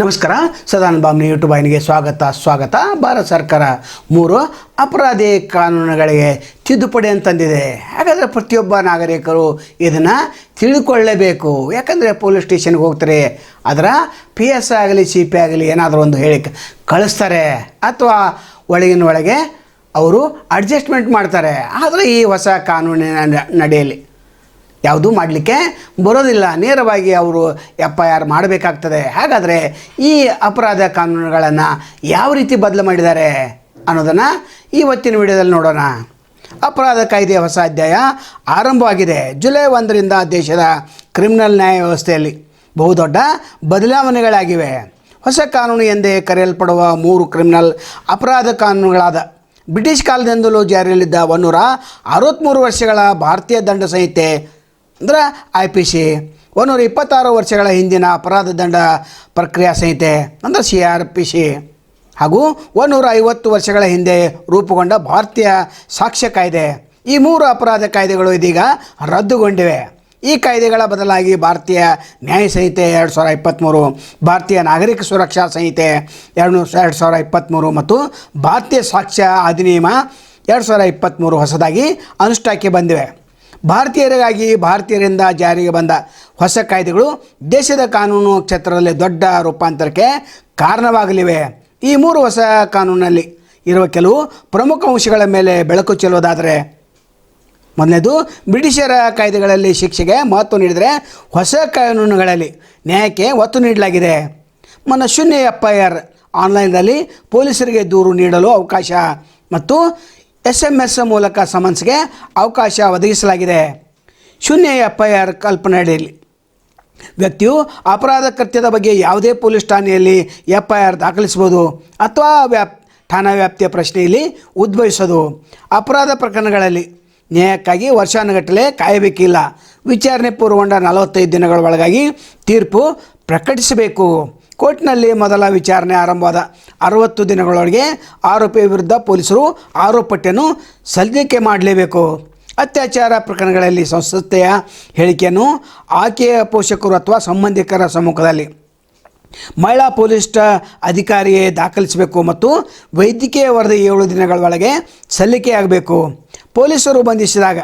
ನಮಸ್ಕಾರ, ಸದಾನಂದ ಬಾಮ್ನಿ ಯೂಟ್ಯೂಬ್ ಆಯ್ನಿಗೆ ಸ್ವಾಗತ ಸ್ವಾಗತ. ಭಾರತ ಸರ್ಕಾರ ಮೂರು ಅಪರಾಧಿ ಕಾನೂನುಗಳಿಗೆ ತಿದ್ದುಪಡಿ ಅಂತಂದಿದೆ ಹಾಗಾದರೆ ಪ್ರತಿಯೊಬ್ಬ ನಾಗರಿಕರು ಇದನ್ನು ತಿಳ್ಕೊಳ್ಳೇಬೇಕು. ಯಾಕಂದರೆ ಪೊಲೀಸ್ ಸ್ಟೇಷನ್ಗೆ ಹೋಗ್ತಾರೆ, ಅದರ ಪಿ ಎಸ್ ಆಗಲಿ ಸಿ ಪಿ ಆಗಲಿ ಏನಾದರೂ ಒಂದು ಹೇಳಿ ಕಳಿಸ್ತಾರೆ. ಅಥವಾ ಒಳಗಿನ ಒಳಗೆ ಅವರು ಅಡ್ಜಸ್ಟ್ಮೆಂಟ್ ಮಾಡ್ತಾರೆ. ಆದರೆ ಈ ಹೊಸ ಕಾನೂನಿನ ನಡೆಯಲಿ ನಡೆಯಲ್ಲಿ ಯಾವುದೂ ಮಾಡಲಿಕ್ಕೆ ಬರೋದಿಲ್ಲ. ನೇರವಾಗಿ ಅವರು ಎಫ್ ಐ ಆರ್ ಮಾಡಬೇಕಾಗ್ತದೆ? ಹಾಗಾದರೆ ಈ ಅಪರಾಧ ಕಾನೂನುಗಳನ್ನು ಯಾವ ರೀತಿ ಬದಲು ಮಾಡಿದ್ದಾರೆ? ಅನ್ನೋದನ್ನು ಇವತ್ತಿನ ವಿಡಿಯೋದಲ್ಲಿ ನೋಡೋಣ. ಅಪರಾಧ ಕಾಯ್ದೆಯ ಹೊಸ ಅಧ್ಯಾಯ ಆರಂಭವಾಗಿದೆ. ಜುಲೈ ಒಂದರಿಂದ ದೇಶದ ಕ್ರಿಮಿನಲ್ ನ್ಯಾಯ ವ್ಯವಸ್ಥೆಯಲ್ಲಿ ಬಹುದೊಡ್ಡ ಬದಲಾವಣೆಗಳಾಗಿವೆ. ಹೊಸ ಕಾನೂನು ಎಂದೇ ಕರೆಯಲ್ಪಡುವ ಮೂರು ಕ್ರಿಮಿನಲ್ ಅಪರಾಧ ಕಾನೂನುಗಳಾದ ಬ್ರಿಟಿಷ್ ಕಾಲದಿಂದಲೂ ಜಾರಿಯಲ್ಲಿದ್ದ ಒನ್ನೂರ ಅರವತ್ತ್ಮೂರು ವರ್ಷಗಳ ಭಾರತೀಯ ದಂಡ ಸಂಹಿತೆ ಅಂದ್ರೆ ಐ ಪಿ ಸಿ ಒಂದೂರ ಇಪ್ಪತ್ತಾರು ವರ್ಷಗಳ ಹಿಂದಿನ ಅಪರಾಧ ದಂಡ ಪ್ರಕ್ರಿಯಾ ಸಂಹಿತೆ, ಅಂದರೆ ಸಿ ಆರ್ ಪಿ ಸಿ ಹಾಗೂ ಒಂದೂರ ಐವತ್ತು ವರ್ಷಗಳ ಹಿಂದೆ ರೂಪುಗೊಂಡ ಭಾರತೀಯ ಸಾಕ್ಷ್ಯ ಕಾಯ್ದೆ. ಈ ಮೂರು ಅಪರಾಧ ಕಾಯ್ದೆಗಳು ಇದೀಗ ರದ್ದುಗೊಂಡಿವೆ. ಈ ಕಾಯ್ದೆಗಳ ಬದಲಾಗಿ ಭಾರತೀಯ ನ್ಯಾಯ ಸಂಹಿತೆ ಎರಡು ಸಾವಿರ ಇಪ್ಪತ್ತ್ಮೂರು ಭಾರತೀಯ ನಾಗರಿಕ ಸುರಕ್ಷಾ ಸಂಹಿತೆ ಎರಡು ಎರಡು ಸಾವಿರ ಇಪ್ಪತ್ತ್ಮೂರು ಮತ್ತು ಭಾರತೀಯ ಸಾಕ್ಷ್ಯ ಅಧಿನಿಯಮ ಎರಡು ಸಾವಿರ ಇಪ್ಪತ್ತ್ಮೂರು ಹೊಸದಾಗಿ ಅನುಷ್ಠಾನಕ್ಕೆ ಬಂದಿವೆ. ಭಾರತೀಯರಿಗಾಗಿ ಭಾರತೀಯರಿಂದ ಜಾರಿಗೆ ಬಂದ ಹೊಸ ಕಾಯ್ದೆಗಳು ದೇಶದ ಕಾನೂನು ಕ್ಷೇತ್ರದಲ್ಲಿ ದೊಡ್ಡ ರೂಪಾಂತರಕ್ಕೆ ಕಾರಣವಾಗಲಿವೆ. ಈ ಮೂರು ಹೊಸ ಕಾನೂನಲ್ಲಿ ಇರುವ ಕೆಲವು ಪ್ರಮುಖ ಅಂಶಗಳ ಮೇಲೆ ಬೆಳಕು ಚೆಲ್ಲುವುದಾದರೆ, ಮೊದಲನೇದು, ಬ್ರಿಟಿಷರ ಕಾಯ್ದೆಗಳಲ್ಲಿ ಶಿಕ್ಷೆಗೆ ಮಹತ್ವ ನೀಡಿದರೆ ಹೊಸ ಕಾನೂನುಗಳಲ್ಲಿ ನ್ಯಾಯಕ್ಕೆ ಒತ್ತು ನೀಡಲಾಗಿದೆ. ಮೊನ್ನೆ ಶೂನ್ಯ ಎಫ್ ಐ ಆರ್ ಆನ್ಲೈನ್ನಲ್ಲಿ ಪೊಲೀಸರಿಗೆ ದೂರು ನೀಡಲು ಅವಕಾಶ ಮತ್ತು ಎಸ್ ಎಂ ಎಸ್ ಮೂಲಕ ಸಮನ್ಸ್ಗೆ ಅವಕಾಶ ಒದಗಿಸಲಾಗಿದೆ. ಶೂನ್ಯ ಎಫ್ ಐ ಆರ್ ಕಲ್ಪನೆಯಲ್ಲಿ ವ್ಯಕ್ತಿಯು ಅಪರಾಧ ಕೃತ್ಯದ ಬಗ್ಗೆ ಯಾವುದೇ ಪೊಲೀಸ್ ಠಾಣೆಯಲ್ಲಿ ಎಫ್ ಐ ಆರ್ ದಾಖಲಿಸಬಹುದು ಅಥವಾ ವ್ಯಾಪ್, ಠಾಣಾ ವ್ಯಾಪ್ತಿಯ ಪ್ರಶ್ನೆಯಲ್ಲಿ ಉದ್ಭವಿಸೋದು. ಅಪರಾಧ ಪ್ರಕರಣಗಳಲ್ಲಿ ನ್ಯಾಯಕ್ಕಾಗಿ ವರ್ಷಾನುಗಟ್ಟಲೆ ಕಾಯಬೇಕಿಲ್ಲ. ವಿಚಾರಣೆ ಪೂರ್ವಗೊಂಡ ನಲವತ್ತೈದು ದಿನಗಳ ಒಳಗಾಗಿ ತೀರ್ಪು ಪ್ರಕಟಿಸಬೇಕು. ಕೋರ್ಟ್ನಲ್ಲಿ ಮೊದಲ ವಿಚಾರಣೆ ಆರಂಭವಾದ ಅರವತ್ತು ದಿನಗಳೊಳಗೆ ಆರೋಪಿಯ ವಿರುದ್ಧ ಪೊಲೀಸರು ಆರೋಪಟ್ಟಿಯನ್ನು ಸಲ್ಲಿಕೆ ಮಾಡಲೇಬೇಕು. ಅತ್ಯಾಚಾರ ಪ್ರಕರಣಗಳಲ್ಲಿ ಸಂಸ್ಥೆಯ ಹೇಳಿಕೆಯನ್ನು ಆಕೆಯ ಪೋಷಕರು ಅಥವಾ ಸಂಬಂಧಿಕರ ಸಮ್ಮುಖದಲ್ಲಿ ಮಹಿಳಾ ಪೊಲೀಸ್ ಅಧಿಕಾರಿಯೇ ದಾಖಲಿಸಬೇಕು ಮತ್ತು ವೈದ್ಯಕೀಯ ವರದಿ ಏಳು ದಿನಗಳ ಒಳಗೆ ಸಲ್ಲಿಕೆಯಾಗಬೇಕು ಪೊಲೀಸರು ಬಂಧಿಸಿದಾಗ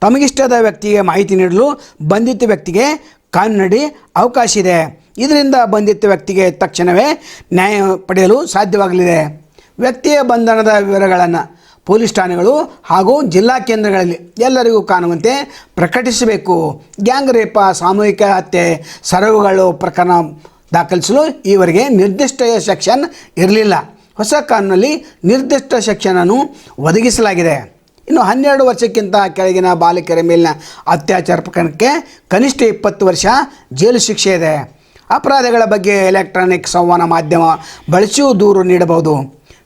ತಮಗಿಷ್ಟದ ವ್ಯಕ್ತಿಗೆ ಮಾಹಿತಿ ನೀಡಲು ಬಂಧಿತ ವ್ಯಕ್ತಿಗೆ ಕಾನೂನಡಿ ಅವಕಾಶ ಇದೆ. ಇದರಿಂದ ಬಂಧಿತ ವ್ಯಕ್ತಿಗೆ ತಕ್ಷಣವೇ ನ್ಯಾಯ ಪಡೆಯಲು ಸಾಧ್ಯವಾಗಲಿದೆ. ವ್ಯಕ್ತಿಯ ಬಂಧನದ ವಿವರಗಳನ್ನು ಪೊಲೀಸ್ ಠಾಣೆಗಳು ಹಾಗೂ ಜಿಲ್ಲಾ ಕೇಂದ್ರಗಳಲ್ಲಿ ಎಲ್ಲರಿಗೂ ಕಾಣುವಂತೆ ಪ್ರಕಟಿಸಬೇಕು. ಗ್ಯಾಂಗ್ ರೇಪ, ಸಾಮೂಹಿಕ ಹತ್ಯೆ ಸರವುಗಳು ಪ್ರಕರಣ ದಾಖಲಿಸಲು ಈವರೆಗೆ ನಿರ್ದಿಷ್ಟ ಸೆಕ್ಷನ್ ಇರಲಿಲ್ಲ. ಹೊಸ ಕಾನೂನಲ್ಲಿ ನಿರ್ದಿಷ್ಟ ಸೆಕ್ಷನನ್ನು ಒದಗಿಸಲಾಗಿದೆ. ಇನ್ನು ಹನ್ನೆರಡು ವರ್ಷಕ್ಕಿಂತ ಕೆಳಗಿನ ಬಾಲಕಿಯರ ಮೇಲಿನ ಅತ್ಯಾಚಾರ ಪ್ರಕರಣಕ್ಕೆ ಕನಿಷ್ಠ ಇಪ್ಪತ್ತು ವರ್ಷ ಜೈಲು ಶಿಕ್ಷೆ ಇದೆ. ಅಪರಾಧಗಳ ಬಗ್ಗೆ ಎಲೆಕ್ಟ್ರಾನಿಕ್ ಸಂವಹನ ಮಾಧ್ಯಮ ಬಳಸಿಯೂ ದೂರು ನೀಡಬಹುದು.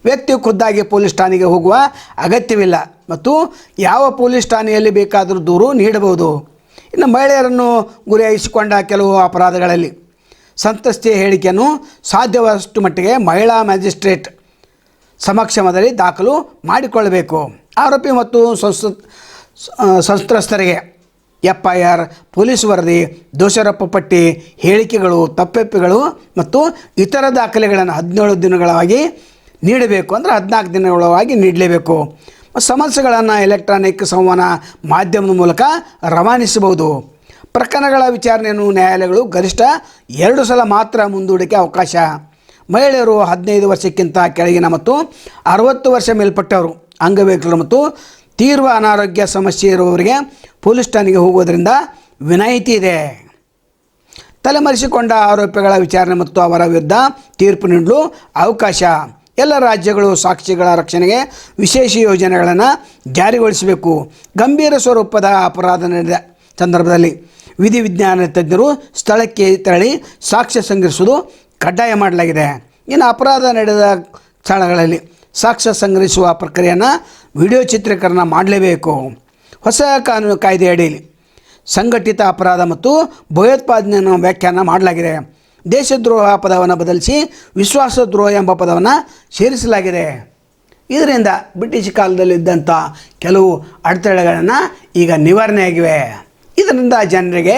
ವ್ಯಕ್ತಿಯು ಖುದ್ದಾಗಿ ಪೊಲೀಸ್ ಠಾಣೆಗೆ ಹೋಗುವ ಅಗತ್ಯವಿಲ್ಲ ಮತ್ತು ಯಾವ ಪೊಲೀಸ್ ಠಾಣೆಯಲ್ಲಿ ಬೇಕಾದರೂ ದೂರು ನೀಡಬಹುದು. ಇನ್ನು ಮಹಿಳೆಯರನ್ನು ಗುರಿಯಾಗಿಸಿಕೊಂಡ ಕೆಲವು ಅಪರಾಧಗಳಲ್ಲಿ ಸಂತ್ರಸ್ತೆಯ ಹೇಳಿಕೆಯನ್ನು ಸಾಧ್ಯವಾದಷ್ಟು ಮಟ್ಟಿಗೆ ಮಹಿಳಾ ಮ್ಯಾಜಿಸ್ಟ್ರೇಟ್ ಸಮಕ್ಷಮದಲ್ಲಿ ದಾಖಲು ಮಾಡಿಕೊಳ್ಳಬೇಕು. ಆರೋಪಿ ಮತ್ತು ಸಂಸ್ ಸಂತ್ರಸ್ತರಿಗೆ ಎಫ್ ಐ ಆರ್ ಪೊಲೀಸ್ ವರದಿ, ದೋಷಾರೋಪ ಪಟ್ಟಿ, ಹೇಳಿಕೆಗಳು, ತಪ್ಪೆಪ್ಪುಗಳು ಮತ್ತು ಇತರ ದಾಖಲೆಗಳನ್ನು ಹದಿನೇಳು ದಿನಗಳಾಗಿ ನೀಡಬೇಕು ಅಂದರೆ ಹದಿನಾಲ್ಕು ದಿನಗಳಾಗಿ ನೀಡಲೇಬೇಕು. ಸಮಸ್ಯೆಗಳನ್ನು ಎಲೆಕ್ಟ್ರಾನಿಕ್ ಸಂವಹನ ಮಾಧ್ಯಮದ ಮೂಲಕ ರವಾನಿಸಬಹುದು. ಪ್ರಕರಣಗಳ ವಿಚಾರಣೆಯನ್ನು ನ್ಯಾಯಾಲಯಗಳು ಗರಿಷ್ಠ ಎರಡು ಸಲ ಮಾತ್ರ ಮುಂದೂಡಿಕೆ ಅವಕಾಶ. ಮಹಿಳೆಯರು ಹದಿನೈದು ವರ್ಷಕ್ಕಿಂತ ಕೆಳಗಿನ ಮತ್ತು ಅರವತ್ತು ವರ್ಷ ಮೇಲ್ಪಟ್ಟವರು ಅಂಗವಿಕಲರು ಮತ್ತು ತೀವ್ರ ಅನಾರೋಗ್ಯ ಸಮಸ್ಯೆ ಇರುವವರಿಗೆ ಪೊಲೀಸ್ ಠಾಣೆಗೆ ಹೋಗುವುದರಿಂದ ವಿನಾಯಿತಿ ಇದೆ. ತಲೆಮರೆಸಿಕೊಂಡ ಆರೋಪಿಗಳ ವಿಚಾರಣೆ ಮತ್ತು ಅವರ ವಿರುದ್ಧ ತೀರ್ಪು ನೀಡಲು ಅವಕಾಶ. ಎಲ್ಲ ರಾಜ್ಯಗಳು ಸಾಕ್ಷಿಗಳ ರಕ್ಷಣೆಗೆ ವಿಶೇಷ ಯೋಜನೆಗಳನ್ನು ಜಾರಿಗೊಳಿಸಬೇಕು. ಗಂಭೀರ ಸ್ವರೂಪದ ಅಪರಾಧ ನಡೆದ ಸಂದರ್ಭದಲ್ಲಿ ವಿಧಿವಿಜ್ಞಾನ ತಜ್ಞರು ಸ್ಥಳಕ್ಕೆ ತೆರಳಿ ಸಾಕ್ಷ್ಯ ಸಂಗ್ರಹಿಸುವುದು ಕಡ್ಡಾಯ ಮಾಡಲಾಗಿದೆ. ಇನ್ನು ಅಪರಾಧ ನಡೆದ ಸ್ಥಳಗಳಲ್ಲಿ ಸಾಕ್ಷ್ಯ ಸಂಗ್ರಹಿಸುವ ಪ್ರಕ್ರಿಯೆಯನ್ನು ವಿಡಿಯೋ ಚಿತ್ರೀಕರಣ ಮಾಡಲೇಬೇಕು. ಹೊಸ ಕಾನೂನು ಕಾಯ್ದೆ ಅಡಿಯಲ್ಲಿ ಸಂಘಟಿತ ಅಪರಾಧ ಮತ್ತು ಭಯೋತ್ಪಾದನೆಯನ್ನು ವ್ಯಾಖ್ಯಾನ ಮಾಡಲಾಗಿದೆ. ದೇಶದ್ರೋಹ ಪದವನ್ನು ಬದಲಿಸಿ ವಿಶ್ವಾಸದ್ರೋಹ ಎಂಬ ಪದವನ್ನು ಸೇರಿಸಲಾಗಿದೆ. ಇದರಿಂದ ಬ್ರಿಟಿಷ್ ಕಾಲದಲ್ಲಿದ್ದಂಥ ಕೆಲವು ಅಡೆತಡೆಗಳನ್ನು ಈಗ ನಿವಾರಣೆಯಾಗಿವೆ. ಇದರಿಂದ ಜನರಿಗೆ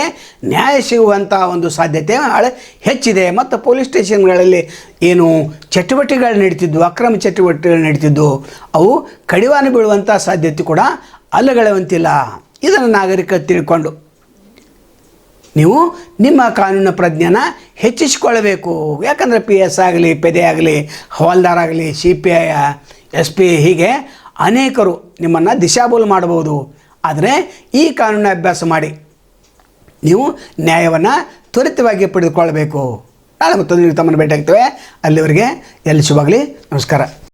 ನ್ಯಾಯ ಸಿಗುವಂಥ ಒಂದು ಸಾಧ್ಯತೆ ಭಾಳ ಹೆಚ್ಚಿದೆ. ಮತ್ತು ಪೊಲೀಸ್ ಸ್ಟೇಷನ್ಗಳಲ್ಲಿ ಏನು ಚಟುವಟಿಕೆಗಳು ನಡೀತಿದ್ವು, ಅಕ್ರಮ ಚಟುವಟಿಕೆಗಳು ನಡೀತಿದ್ವು, ಅವು ಕಡಿವಾಣ ಬೀಳುವಂಥ ಸಾಧ್ಯತೆ ಕೂಡ ಅಲ್ಲಗಳವಂತಿಲ್ಲ. ಇದನ್ನು ನಾಗರಿಕ ತಿಳ್ಕೊಂಡು ನೀವು ನಿಮ್ಮ ಕಾನೂನು ಪ್ರಜ್ಞೆನ ಹೆಚ್ಚಿಸಿಕೊಳ್ಳಬೇಕು. ಯಾಕಂದರೆ ಪಿ ಎಸ್ ಆಗಲಿ ಪೆದೆ ಆಗಲಿ, ಹವಾಲ್ದಾರ್ ಆಗಲಿ C P I S P ಹೀಗೆ ಅನೇಕರು ನಿಮ್ಮನ್ನು ದಿಶಾಬೋಲು ಮಾಡಬಹುದು. ಆದರೆ ಈ ಕಾನೂನು ಅಭ್ಯಾಸ ಮಾಡಿ ನೀವು ನ್ಯಾಯವನ್ನು ತ್ವರಿತವಾಗಿ ಪಡೆದುಕೊಳ್ಳಬೇಕು. ನಾಳೆ ಮತ್ತೊಂದು ತಮ್ಮನ್ನು ಭೇಟಿಯಾಗ್ತೇವೆ. ಅಲ್ಲಿವರೆಗೆ ಎಲ್ಲಿ ಶುಭಾಗಲಿ ನಮಸ್ಕಾರ.